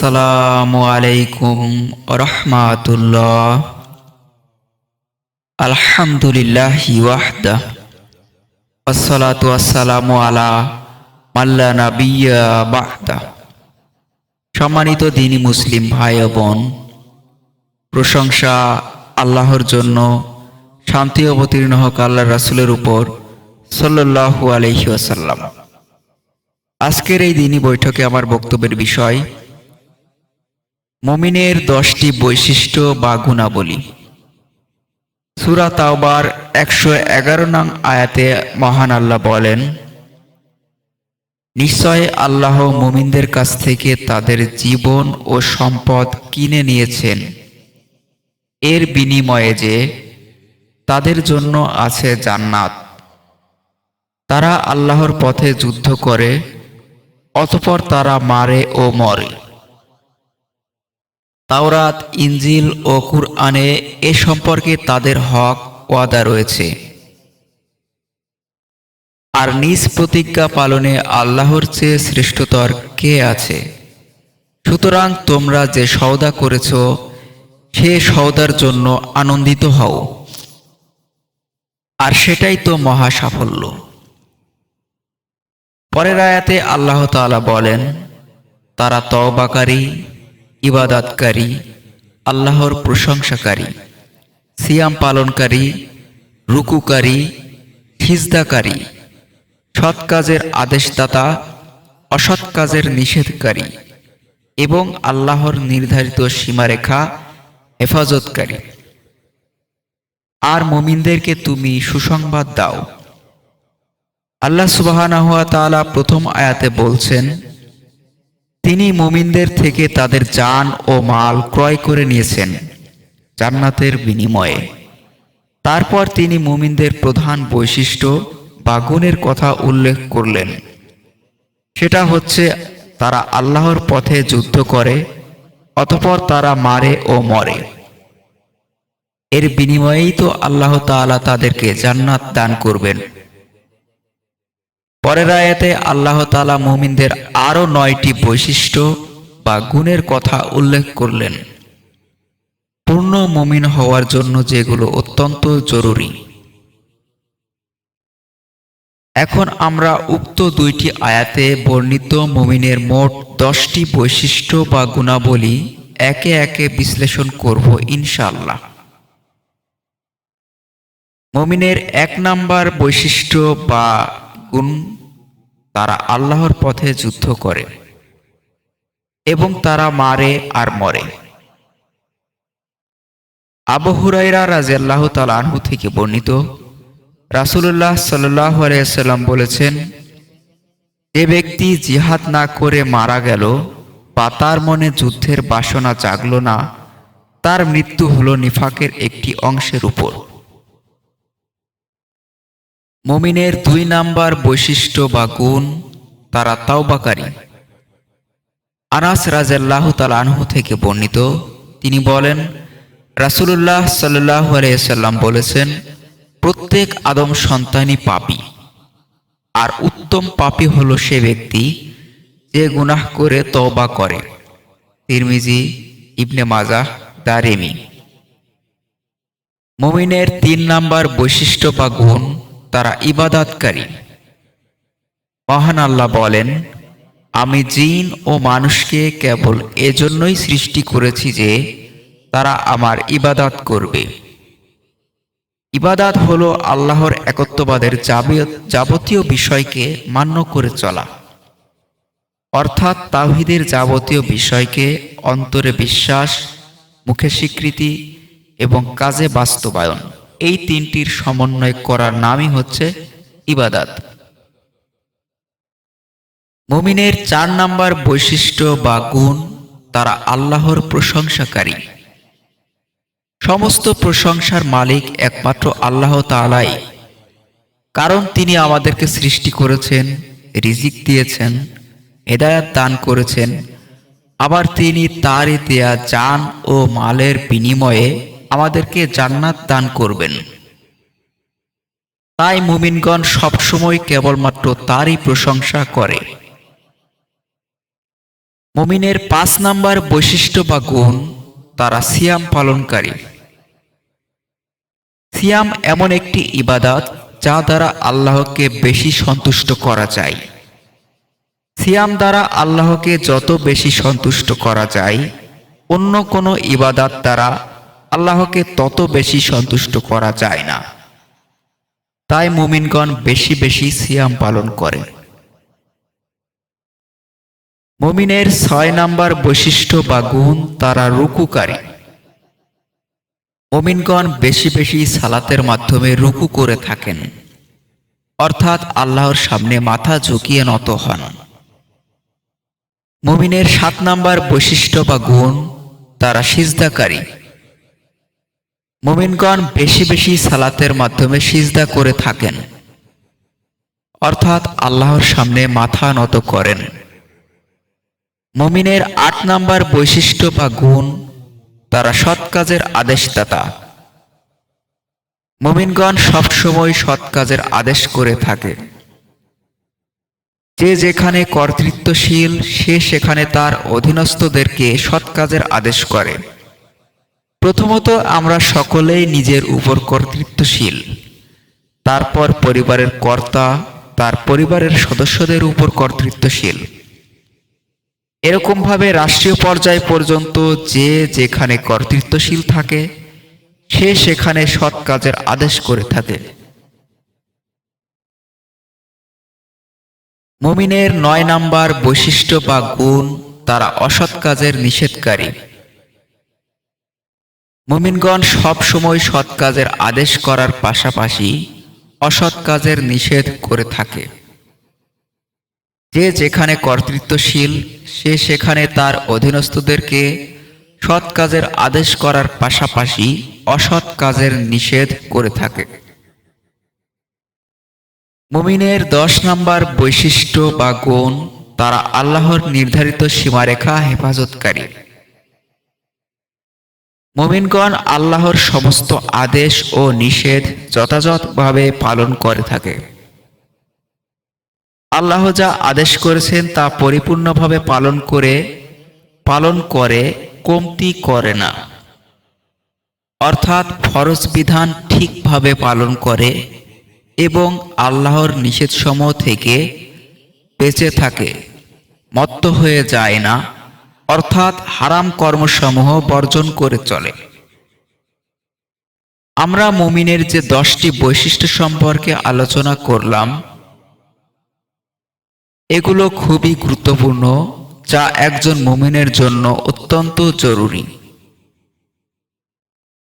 আসসালামু আলাইকুম রহমাতুল্লাহ। আলহামদুলিল্লাহ আসসালামু আলা মাল্লা নাবিয়া সম্মানিত দিনী মুসলিম ভাই বোন, প্রশংসা আল্লাহর জন্য শান্তি অবতীর্ণ হোক আল্লাহ রাসুলের উপর আলাইহি ওয়াসাল্লাম। আজকের এই দিনই বৈঠকে আমার বক্তব্যের বিষয় মমিনের দশটি বৈশিষ্ট্য বা গুণাবলী। সুরা তাওবার একশো এগারো নং আয়াতে মহান আল্লাহ বলেন, নিশ্চয় আল্লাহ মুমিনদের কাছ থেকে তাদের জীবন ও সম্পদ কিনে নিয়েছেন। এর বিনিময়ে যে তাদের জন্য আছে জান্নাত। তারা আল্লাহর পথে যুদ্ধ করে, অতপর তারা মারে ও মরে। তাওরাত ইঞ্জিল ও কুরআনে এ সম্পর্কে তাদের হক ওয়াদা রয়েছে। আর নিজ প্রতিজ্ঞা পালনে আল্লাহর চেয়ে শ্রেষ্ঠতর কে আছে? সুতরাং তোমরা যে সওদা করেছ, সে সওদার জন্য আনন্দিত হও। আর সেটাই তো মহা সাফল্য। পরের আয়াতে আল্লাহ তাআলা বলেন, তারা তওবাকারী ইবাদাতকারী, আল্লাহর প্রশংসাকারী, সিয়াম পালনকারী, রুকুকারী, সিজদাকারী, সৎ কাজের আদেশদাতা, অসৎ কাজের নিষেধকারী এবং আল্লাহর নির্ধারিত সীমারেখা হেফাজতকারী। আর মুমিনদেরকে তুমি সুসংবাদ দাও। আল্লাহ তাআলা প্রথম আয়াতে বলছেন তিনি মুমিনদের থেকে তাদের যান ও মাল ক্রয় করে নিয়েছেন জান্নাতের বিনিময়ে। তারপর তিনি মুমিনদের প্রধান বৈশিষ্ট্য বা গুণের কথা উল্লেখ করলেন। সেটা হচ্ছে তারা আল্লাহর পথে যুদ্ধ করে, অতপর তারা মারে ও মরে। এর বিনিময়েই তো আল্লাহ তাআলা তাদেরকে জান্নাত দান করবেন। পরের আয়াতে আল্লাহ তালা মুমিনদের আরও নয়টি বৈশিষ্ট্য বা গুণের কথা উল্লেখ করলেন। পূর্ণ মুমিন হওয়ার জন্য যেগুলো অত্যন্ত জরুরি। এখন আমরা উক্ত দুইটি আয়াতে বর্ণিত মুমিনের মোট দশটি বৈশিষ্ট্য বা গুণাবলী একে একে বিশ্লেষণ করব ইনশাআল্লাহ। মমিনের এক নাম্বার বৈশিষ্ট্য বা গুণ তারা আল্লাহর পথে যুদ্ধ করে এবং তারা মারে আর মরে। আবু হুরাইরা তাল আনহু থেকে বর্ণিত রাসুল্লাহ সাল্লাহ আলাইসাল্লাম বলেছেন যে ব্যক্তি জিহাদ না করে মারা গেল বা তার মনে যুদ্ধের বাসনা জাগল না, তার মৃত্যু হলো নিফাকের একটি অংশের উপর। মমিনের দুই নাম্বার বৈশিষ্ট্য বা গুণ তারা তাওবাকারী। আনাস রাজাল্লাহ আনহু থেকে বর্ণিত, তিনি বলেন রাসুল্লাহ সাল্লাহ আলাইসাল্লাম বলেছেন, প্রত্যেক আদম সন্তানই পাপী, আর উত্তম পাপী হলো সে ব্যক্তি যে গুনাহ করে তওবা করে। তিরমিজি, ইবনে মাজাহ, দারেমি। মমিনের তিন নাম্বার বৈশিষ্ট্য বা গুণ তারা ইবাদাতকারী। মহান আল্লাহ বলেন, আমি জিন ও মানুষকে কেবল এজন্যই সৃষ্টি করেছি যে তারা আমার ইবাদাত করবে। ইবাদাত হলো আল্লাহর একত্ববাদের যাবতীয় বিষয়কে মান্য করে চলা। অর্থাৎ তাহিদের যাবতীয় বিষয়কে অন্তরে বিশ্বাস, মুখে স্বীকৃতি এবং কাজে বাস্তবায়ন। এই তিনটির সমন্বয় করার নামই হচ্ছে ইবাদাত। মুমিনের চার নাম্বার বৈশিষ্ট্য বা গুণ তারা আল্লাহর প্রশংসাকারী। সমস্ত প্রশংসার মালিক একমাত্র আল্লাহ তালাই কারণ তিনি আমাদেরকে সৃষ্টি করেছেন, রিজিক দিয়েছেন, হেদায়াত দান করেছেন। আবার তিনি তারই দেয়া যান ও মালের বিনিময়ে আমাদেরকে জান্নাত দান করবেন। তাই মুমিনগণ সবসময় কেবলমাত্র তারই প্রশংসা করে। মুমিনের পাঁচ নাম্বার বৈশিষ্ট্য বা গুণ, তারা সিয়াম পালনকারী। সিয়াম এমন একটি ইবাদত যা দ্বারা আল্লাহকে বেশি সন্তুষ্ট করা যায়। সিয়াম দ্বারা আল্লাহকে যত বেশি সন্তুষ্ট করা যায়, অন্য কোনো ইবাদত দ্বারা আল্লাহকে তত বেশি সন্তুষ্ট করা যায় না। তাই মুমিনগণ বেশি বেশি সিয়াম পালন করে। মুমিনের ছয় নাম্বার বৈশিষ্ট্য বা গুণ তারা রুকুকারী। মুমিনগণ বেশি বেশি সালাতের মাধ্যমে রুকু করে থাকেন। অর্থাৎ আল্লাহর সামনে মাথা ঝুঁকিয়ে নত হন। মুমিনের সাত নাম্বার বৈশিষ্ট্য বা গুণ তারা সিজদাকারী। মুমিনগণ বেশি বেশি সালাতের মাধ্যমে সিজদা করে থাকেন। অর্থাৎ আল্লাহর সামনে মাথা নত করেন। মমিনের আট নাম্বার বৈশিষ্ট্য বা গুণ তারা সৎ কাজের আদেশদাতা। মমিনগণ সবসময় সৎ কাজের আদেশ করে থাকে। যে যেখানে কর্তৃত্বশীল, সে সেখানে তার অধীনস্থদেরকে সৎ কাজের আদেশ করে। প্রথমত আমরা সকলেই নিজের উপর কর্তৃত্বশীল। তারপর পরিবারের কর্তা, তার পরিবারের সদস্যদের উপর কর্তৃত্বশীল। এরকমভাবে রাষ্ট্রীয় পর্যায় পর্যন্ত যে যেখানে কর্তৃত্বশীল থাকে, সে সেখানে সৎ কাজের আদেশ করে থাকে। মুমিনের নয় নাম্বার বৈশিষ্ট্য বা গুণ, তারা অসৎ কাজের নিষেধকারী। মুমিনগণ সব সময় সৎ কাজের আদেশ করার পাশাপাশি অসৎ কাজের নিষেধ করে থাকে। যে যেখানে কর্তৃত্বশীল, সে সেখানে তার অধীনস্থদেরকে সৎ কাজের আদেশ করার পাশাপাশি অসৎ কাজের নিষেধ করে থাকে। মুমিনের দশ নম্বর বৈশিষ্ট্য বা গুণ তারা আল্লাহর নির্ধারিত সীমারেখা হেফাজতকারী। মুমিনগণ আল্লাহর সমস্ত আদেশ ও নিষেধ যথাযথভাবে পালন করে থাকে। আল্লাহ যা আদেশ করেছেন তা পরিপূর্ণভাবে পালন করে পালন করে, কমতি করে না। অর্থাৎ ফরজ বিধান ঠিকভাবে পালন করে এবং আল্লাহর নিষেধসমূহ থেকে বেঁচে থাকে, মত্ত হয়ে যায় না। অর্থাৎ হারাম কর্মসমূহ বর্জন করে চলে। আমরা মুমিনের যে দশটি বৈশিষ্ট্য সম্পর্কে আলোচনা করলাম, এগুলো খুবই গুরুত্বপূর্ণ, যা একজন মুমিনের জন্য অত্যন্ত জরুরি।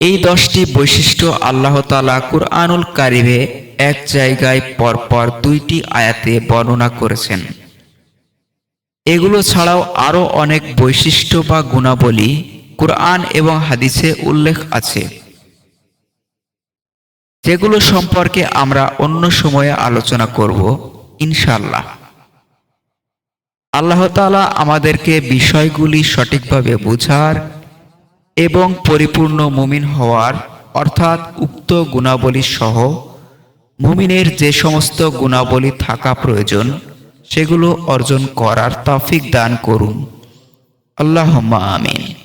এই দশটি বৈশিষ্ট্য আল্লাহ তালা কুরআনুল কারিমে এক জায়গায় পরপর দুইটি আয়াতে বর্ণনা করেছেন। এগুলো ছাড়াও আরও অনেক বৈশিষ্ট্য বা গুণাবলী কোরআন এবং হাদিসে উল্লেখ আছে। যেগুলো সম্পর্কে আমরা অন্য সময়ে আলোচনা করব ইনশাল্লাহ আল্লাহ তালা আমাদেরকে বিষয়গুলি সঠিকভাবে বুঝার এবং পরিপূর্ণ মুমিন হওয়ার অর্থাৎ উক্ত গুণাবলী সহ মুমিনের যে সমস্ত গুণাবলী থাকা প্রয়োজন সেগুলো অর্জন করার তফিক দান করুন। আল্লাহ আমিন।